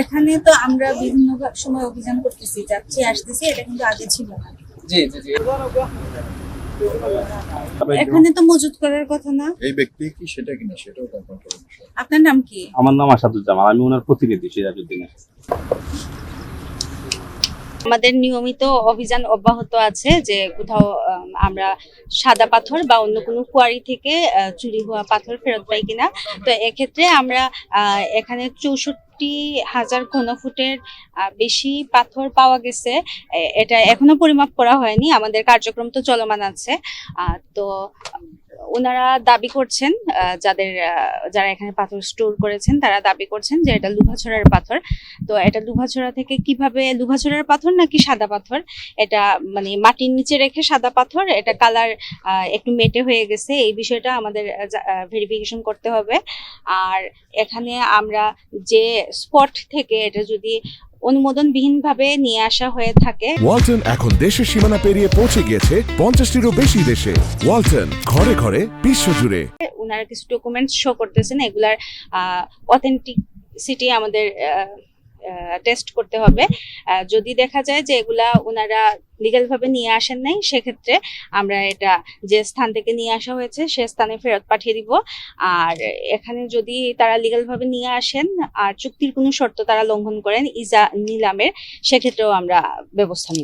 এখানে তো আমরা বিভিন্ন সময় অভিযান করতেছি যাচ্ছি আসতেছি এটা কিন্তু আগে ছিল না। জি জি জি। এখানে তো মজুত করার কথা না? এই ব্যক্তি কি সেটা কিনা সেটাও আপনার নাম কি? আমার নাম আসাদুজ্জামান আমি ওনার প্রতিনিধি সিরাজউদ্দিনের আমাদের নিয়মিত অভিযান অব্যাহত আছে যে কোথাও আমরা সাদা পাথর বা অন্য কোনো কোয়ারি থেকে চুরি হওয়া পাথর ফেরত পাই কিনা। তো এক্ষেত্রে আমরা এখানে চৌষট্টি হাজার ঘনফুটের আহ, বেশি পাথর পাওয়া গেছে। এটা এখনও পরিমাপ করা হয়নি। আমাদের কার্যক্রম তো চলমান আছে। তো ওনারা দাবি করছেন যাদের যারা এখানে পাথর স্টোর করেছেন, তারা দাবি করছেন যে এটা লুভাছড়ার পাথর। তো এটা লুভাছড়া থেকে কীভাবে, লুভাছড়ার পাথর নাকি সাদা পাথর? এটা মানে মাটির নিচে রেখে সাদা পাথর, এটা কালার একটু মেটে হয়ে গেছে। এই বিষয়টা আমাদের ভেরিফিকেশন করতে হবে। আর এখানে আমরা যে স্পট থেকে এটা যদি অনুমোদনবিহীন বিহীনভাবে নিয়ে আসা হয়ে থাকে। ওয়ালটন এখন দেশের সীমানা পেরিয়ে পৌঁছে গিয়েছে পঞ্চাশটিরও বেশি দেশে। ওয়ালটন ঘরে ঘরে বিশ্বজুড়ে। ওনারা কিছু ডকুমেন্টস শো করতেছেন এগুলার অথেন্টিক সিটি আমাদের টেস্ট করতে হবে। যদি দেখা যায় যে এগুলা ওনারা লিগাল ভাবে নিয়ে আসেন নাই, সেক্ষেত্রে আমরা এটা যে স্থান থেকে নিয়ে আসা হয়েছে, সে স্থানে ফেরত পাঠিয়ে দিব। আর এখানে যদি তারা লিগাল ভাবে নিয়ে আসেন, আর চুক্তির কোনো শর্ত তারা লঙ্ঘন করেন, ইজা নিলামের, সেক্ষেত্রেও আমরা ব্যবস্থা নিব।